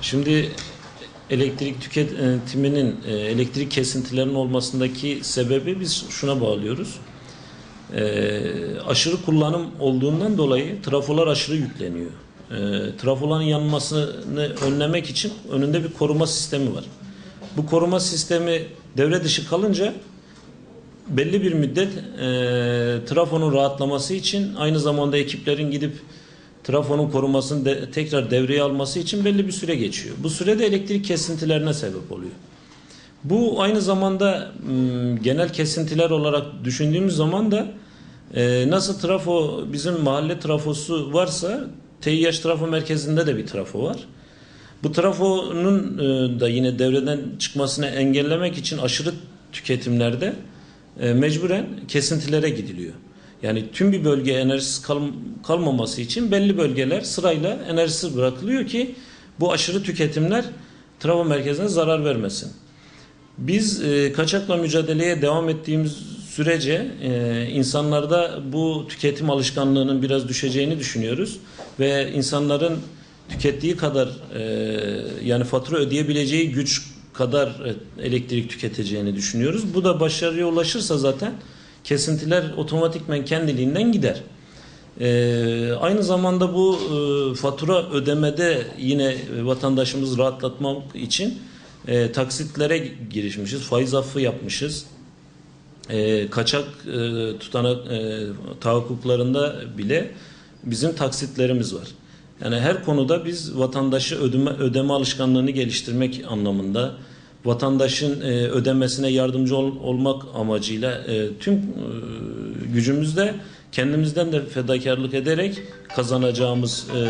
Şimdi elektrik tüketiminin, e, elektrik kesintilerinin olmasındaki sebebi biz şuna bağlıyoruz. E, aşırı kullanım olduğundan dolayı trafolar aşırı yükleniyor. E, trafoların yanmasını önlemek için önünde bir koruma sistemi var. Bu koruma sistemi devre dışı kalınca belli bir müddet e, trafonun rahatlaması için aynı zamanda ekiplerin gidip trafonun korumasını de, tekrar devreye alması için belli bir süre geçiyor. Bu sürede elektrik kesintilerine sebep oluyor. Bu aynı zamanda m, genel kesintiler olarak düşündüğümüz zaman da e, nasıl trafo bizim mahalle trafosu varsa TİH trafo merkezinde de bir trafo var. Bu trafonun e, da yine devreden çıkmasını engellemek için aşırı tüketimlerde e, mecburen kesintilere gidiliyor. Yani tüm bir bölge enerjisiz kal, kalmaması için belli bölgeler sırayla enerjisiz bırakılıyor ki bu aşırı tüketimler trafo merkezine zarar vermesin. Biz e, kaçakla mücadeleye devam ettiğimiz sürece e, insanlarda bu tüketim alışkanlığının biraz düşeceğini düşünüyoruz ve insanların tükettiği kadar e, yani fatura ödeyebileceği güç kadar e, elektrik tüketeceğini düşünüyoruz. Bu da başarıya ulaşırsa zaten kesintiler otomatikmen kendiliğinden gider. Ee, aynı zamanda bu e, fatura ödemede yine vatandaşımızı rahatlatmak için e, taksitlere girişmişiz. Faiz affı yapmışız. E, kaçak e, tutanak e, tahakkuklarında bile bizim taksitlerimiz var. Yani her konuda biz vatandaşı ödeme, ödeme alışkanlığını geliştirmek anlamında vatandaşın e, ödemesine yardımcı ol, olmak amacıyla e, tüm e, gücümüzde kendimizden de fedakarlık ederek kazanacağımız e,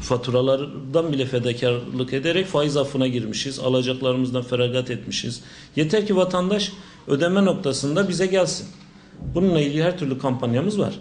faturalardan bile fedakarlık ederek faiz affına girmişiz. Alacaklarımızdan feragat etmişiz. Yeter ki vatandaş ödeme noktasında bize gelsin. Bununla ilgili her türlü kampanyamız var.